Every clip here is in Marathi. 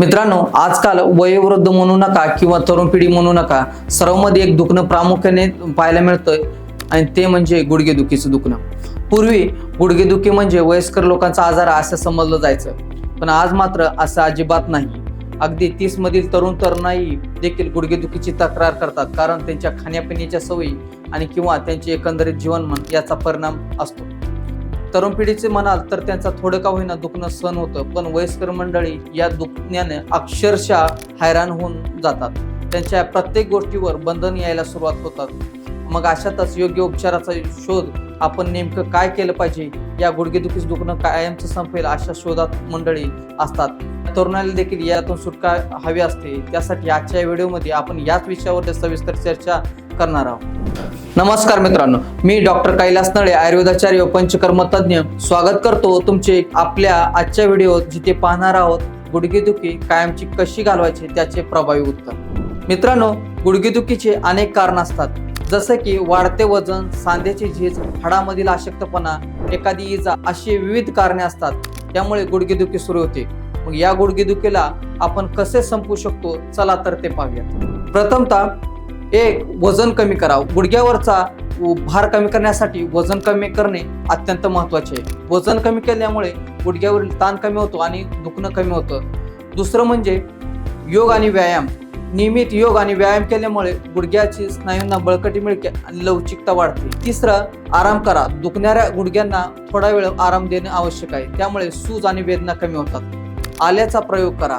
मित्रांनो आजकाल वयोवृद्ध म्हणू नका किंवा तरुण पिढी म्हणू नका सर्वमध्ये एक दुखणं प्रामुख्याने पाहायला मिळतंय आणि ते म्हणजे गुडघेदुखीचं दुखणं. पूर्वी गुडघेदुखी म्हणजे वयस्कर लोकांचा आजार असं समजलं जायचं पण आज मात्र असं अजिबात नाही. अगदी तीस मधील तरुण तरुणाई देखील गुडघेदुखीची तक्रार करतात कारण त्यांच्या खाण्यापिण्याच्या सवयी आणि किंवा त्यांचे एकंदरीत जीवनमान याचा परिणाम असतो. तरुण पिढीचे म्हणाल तर त्यांचा थोडं का होईना दुखणं सहन होतं पण वयस्कर मंडळी या दुखण्याने अक्षरशः हैराण होऊन जातात. त्यांच्या प्रत्येक गोष्टीवर बंधन यायला सुरुवात होतात. मग अशातच योग्य उपचाराचा शोध आपण नेमकं काय केलं पाहिजे? या गुडघेदुखीच दुखणं कायमचं संपेल अशा शोधात मंडळी असतात. तरुणाला देखील यातून सुटका हवी असते. त्यासाठी आजच्या व्हिडिओमध्ये आपण याच विषयावर सविस्तर चर्चा करणार आहोत. नमस्कार मित्रांनो मी डॉक्टर कैलास नळे आयुर्वेदाचार्य पंचकर्म तज्ज्ञ. स्वागत करतो तुमचे आपल्या आजच्या व्हिडिओत जिथे पाहणार आहोत गुडघेदुखी कायमची कशी घालवायची त्याचे प्रभावी उत्तर. मित्रांनो गुडघेदुखीचे अनेक कारण असतात. जसं की वाढते वजन सांध्याची झीज हाडामधील अशक्तपणा एखादी इजा अशी विविध कारणे असतात. त्यामुळे गुडघेदुखी सुरू होते. मग या गुडघेदुखीला आपण कसे संपू शकतो? चला तर ते पाहूया प्रथमतः एक वजन कमी करा गुडघ्यावरचा भार कमी करण्यासाठी वजन कमी करणे अत्यंत महत्त्वाचे आहे. वजन कमी केल्यामुळे गुडघ्यावरील ताण कमी होतो आणि दुखणं कमी होतं. दुसरं म्हणजे योग आणि व्यायाम. नियमित योग आणि व्यायाम केल्यामुळे गुडघ्याची स्नायूंना बळकटी मिळते आणि लवचिकता वाढते. तिसरं आराम करा. दुखणाऱ्या गुडघ्यांना थोडा वेळ आराम देणे आवश्यक आहे. त्यामुळे सूज आणि वेदना कमी होतात. आल्याचा प्रयोग करा.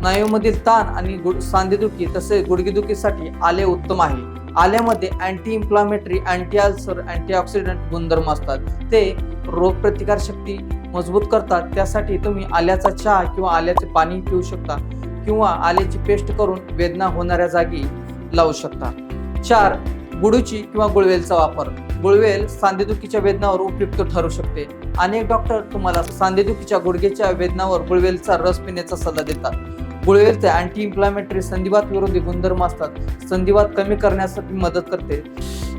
स्नायूमधील ताण आणि गुड सांधेदुखी तसेच गुडघेदुखीसाठी आले उत्तम आहे. आल्यामध्ये anti inflammatory anti ulcer antioxidant गुणधर्म असतात. ते रोगप्रतिकार शक्ती मजबूत करतात. त्यासाठी तुम्ही आल्याचा चहा किंवा आल्याचे पाणी पिऊ शकता किंवा आल्याची पेस्ट करून वेदना होणाऱ्या जागी लावू शकता. चार गुडूची किंवा गुळवेलचा वापर. गुळवेल सांधेदुखीच्या वेदनावर उपयुक्त ठरू शकते. अनेक डॉक्टर तुम्हाला सांधेदुखीच्या गुडघेच्या वेदनावर गुळवेलचा रस पिण्याचा सल्ला देतात. गुळवेलचे अँटी इन्फ्लामेटरी संधिवात विरोधी गुणधर्म असतात. संधिवात कमी करण्यासाठी मदत करते.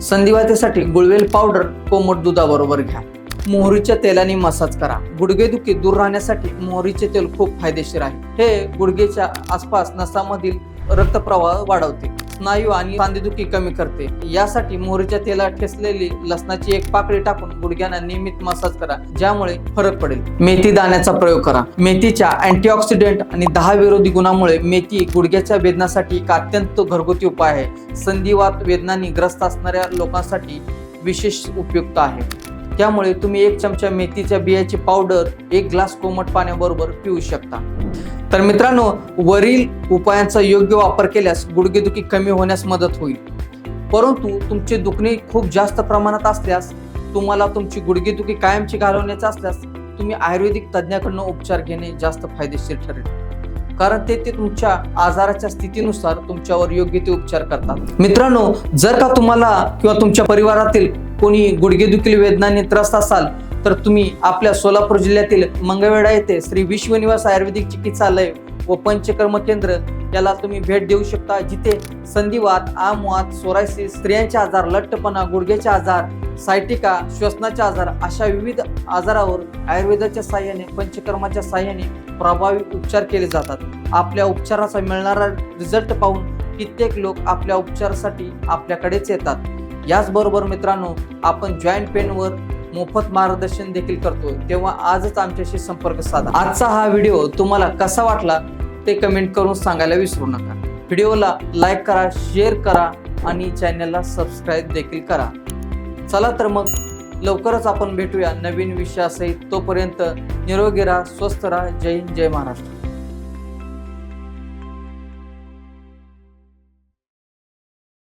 संधिवातेसाठी गुळवेल पावडर कोमट दुधाबरोबर घ्या. मोहरीच्या तेलाने मसाज करा. गुडघेदुखी दूर राहण्यासाठी मोहरीचे तेल खूप फायदेशीर आहे. हे गुडघेच्या आसपास नसामधील रक्तप्रवाह वाढवते. स्नायू आणि सांधेदुखी कमी करते. यासाठी मोहरीच्या तेलात ठेसलेली लसणाची एक पाकळी टाकून गुडघ्यांना नियमित मसाज करा ज्यामुळे फरक पडेल. मेथी दाण्याचा प्रयोग करा. मेथीच्या अँटीऑक्सिडेंट आणि दहा विरोधी गुणामुळे मेथी गुडघ्याच्या वेदनासाठी एक अत्यंत घरगुती उपाय आहे. संधिवात वेदनांनी ग्रस्त असणाऱ्या लोकांसाठी विशेष उपयुक्त आहे. त्यामुळे तुम्ही एक चमचा मेथीच्या बियाची पावडर एक ग्लास कोमट पाण्याबरोबर पिऊ शकता. तर मित्रांनो वरील उपायांचा योग्य वापर केल्यास गुडघेदुखी कमी होण्यास मदत होईल. परंतु तुमचे दुखणे खूप जास्त प्रमाणात असल्यास तुम्हाला तुमची गुडघेदुखी कायमची घालवण्याची असल्यास तुम्ही आयुर्वेदिक तज्ज्ञाकडून उपचार घेणे जास्त फायदेशीर ठरेल. कारण ते ते तुमच्या आजाराच्या स्थितीनुसार तुमच्यावर योग्य ते उपचार करतात. मित्रांनो जर का तुम्हाला किंवा तुमच्या परिवारातील कोणी गुडघेदुखील वेदनाने त्रस्त असाल तर तुम्ही आपल्या सोलापूर जिल्ह्यातील मंगळवेढा येथे श्री विश्वनिवास आयुर्वेदिक चिकित्सालय व पंचकर्म केंद्र याला तुम्ही भेट देऊ शकता जिथे संधिवात आमवात सोरायसिस स्त्रियांचे आजार लठ्ठपणा गुडघ्याचे आजार सायटिका श्वसनाचे आजार अशा विविध आजारावर आयुर्वेदाच्या साह्याने पंचकर्माच्या साह्याने प्रभावी उपचार केले जातात. आपल्या उपचाराचा मिळणारा रिझल्ट पाहून कित्येक लोक आपल्या उपचारासाठी आपल्याकडेच येतात. याचबरोबर मित्रांनो आपण जॉईंट पेनवर मोफत मार्गदर्शन देखील करतो तेव्हा आजच आमच्याशी संपर्क साधा. आजचा हा व्हिडिओ तुम्हाला कसा वाटला ते कमेंट करून सांगायला विसरू नका. व्हिडिओला लाईक करा शेअर करा आणि चॅनलला सबस्क्राईब देखील करा. चला तर मग लवकरच आपण भेटूया नवीन विषयासहित. तोपर्यंत निरोगी राहा स्वस्थ राहा. जय हिंद जय महाराष्ट्र.